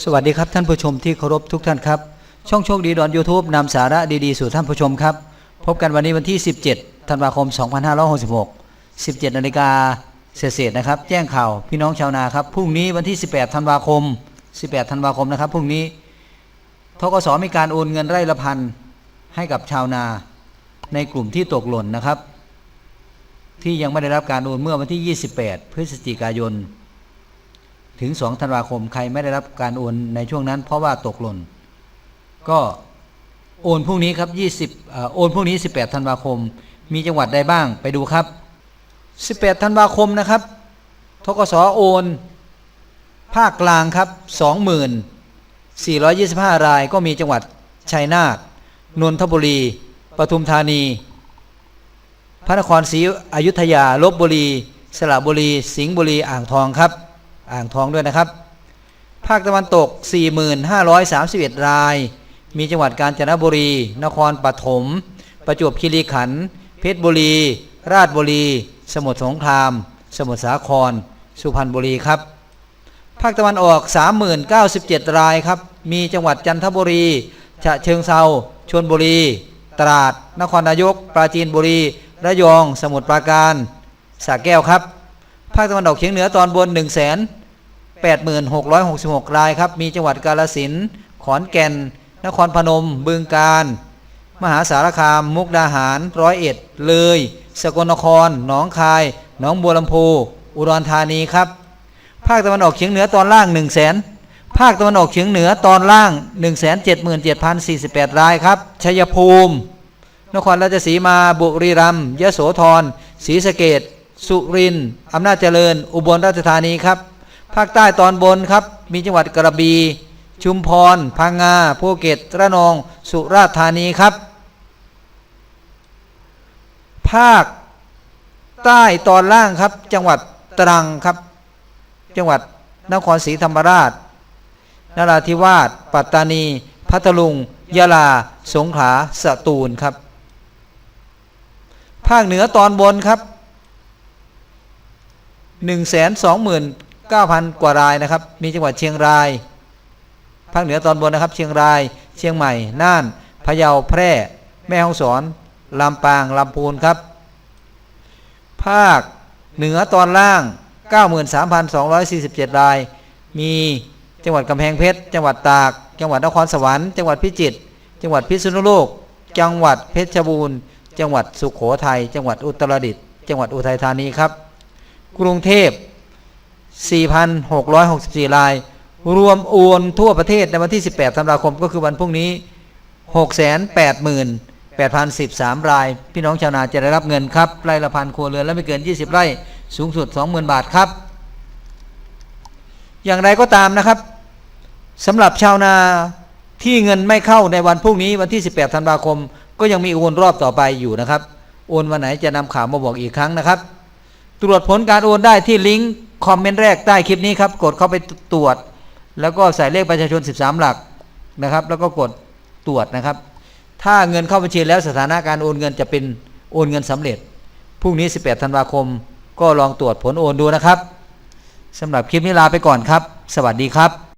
สวัสดีครับท่านผู้ชมที่เคารพทุกท่านครับ ช่องโชคดีดอน YouTube นำสาระดีๆ สู่ท่านผู้ชมครับ พบกันวันนี้วันที่ 17 ธันวาคม 2566 17นาฬิกาเศษๆนะครับ แจ้งข่าวพี่น้องชาวนาครับพรุ่งนี้วันที่ 18 ธันวาคม 18 ธันวาคมนะครับพรุ่งนี้ทกสมีการโอนเงินไร่ละพันให้กับชาวนาในกลุ่มที่ตกหล่นนะครับ ที่ยังไม่ได้รับการโอนเมื่อวันที่ 28 พฤศจิกายน ถึง 2 ธันวาคมใครไม่ได้รับการโอนในช่วงนั้น เพราะว่าตกหล่น ก็โอนพรุ่งนี้ครับ 20อโอนพรุ่งนี้ 18 ธันวาคม มีจังหวัดใดบ้างไปดูครับ 18 ธันวาคมนะครับ ทกสโอน ภาคกลางครับ20,425 ราย ก็มีจังหวัดชัยนาท นนทบุรี ปทุมธานี พระนครศรีอยุธยา ลบบุรี สระบุรี สิงห์บุรี อ่างทองครับ อ่างทองด้วยนะครับ ภาคตะวันตก 4,531 ราย มีจังหวัดกาญจนบุรี นครปฐม ประจวบคีรีขันธ์ เพชรบุรี ราชบุรี สมุทรสงคราม สมุทรสาคร สุพรรณบุรีครับ ภาคตะวันออก 3,097 รายครับ มีจังหวัดจันทบุรี ฉะเชิงเซาชลบุรี ตราด นครนายก ปราจีนบุรี ระยอง สมุทรปราการสระแก้วครับ ภาคตะวันออกเฉียงเหนือตอนบน 1,8666 รายครับ มีจังหวัดกาลสินธุ์ขอนแก่น นครพนม บึงกาฬมหาสารคาม มุกดาหารร้อยเอ็ด เลย สกลนคร หนองคาย หนองบัวลำพู อุดรธานีครับ ภาคตะวันออกเฉียงเหนือตอนล่าง 1 0 0 0 0แสนภาคตะวันออกเฉียงเหนือตอนล่าง 1 7 7 7 0 48 รายครับ ชัยภูมิ นครราชสีมา บุรีรัมย์ยโสธร ศรีสะเกด สุรินทร์อำนาจเจริญ อุบลราชธานีครับ ภาคใต้ตอนบนครับ มีจังหวัดกระบี่ชุมพร พังงาภูเก็ตระนอง สุราษฎร์ธานีครับ ภาคใต้ตอนล่างครับ จังหวัดตรังครับ จังหวัดนครศรีธรรมราช นราธิวาส ปัตตานี พัทลุง ยะลา สงขลา สตูลครับ ภาคเหนือตอนบนครับ 129,000 กว่ารายนะครับ มีจังหวัดเชียงราย ภาคเหนือตอนบนนะครับ เชียงราย เชียงใหม่ น่าน พะเยา แพร่ แม่ฮ่องสอน ลำปาง ลำพูนครับ ภาคเหนือตอนล่าง 93,247 ราย มีจังหวัดกำแพงเพชร จังหวัดตาก จังหวัดนครสวรรค์ จังหวัดพิจิตร จังหวัดพิษณุโลก จังหวัดเพชรบูรณ์ จังหวัดสุขโขทัย จังหวัดอุตรดิตถ์ จังหวัดอุทัยธานีครับ กรุงเทพ 4,664 ราย รวมโอนทั่วประเทศในวันที่ 18ธันวาคมก็คือวันพรุ่งนี้ 688,013 ราย พี่น้องชาวนาจะได้รับเงินครับ ไร่ละพันครัวเรือนและไม่เกิน 20 ไร่ สูงสุด 20,000 บาทครับ อย่างไรก็ตามนะครับสำหรับชาวนาที่เงินไม่เข้าในวันพรุ่งนี้วันที่ 18ธันวาคม ก็ยังมีโอนรอบต่อไปอยู่นะครับ โอนวันไหนจะนำข่าวมาบอกอีกครั้งนะครับ ตรวจผลการโอนได้ที่ลิงก์คอมเมนต์แรกใต้คลิปนี้ครับ กดเข้าไปตรวจ แล้วก็ใส่เลขประชาชน 13 หลักนะครับ แล้วก็กดตรวจนะครับ ถ้าเงินเข้าบัญชีแล้วสถานะการโอนเงินจะเป็นโอนเงินสำเร็จพรุ่งนี้ 18 ธันวาคม ก็ลองตรวจผลโอนดูนะครับสำหรับคลิปนี้ลาไปก่อนครับ สวัสดีครับ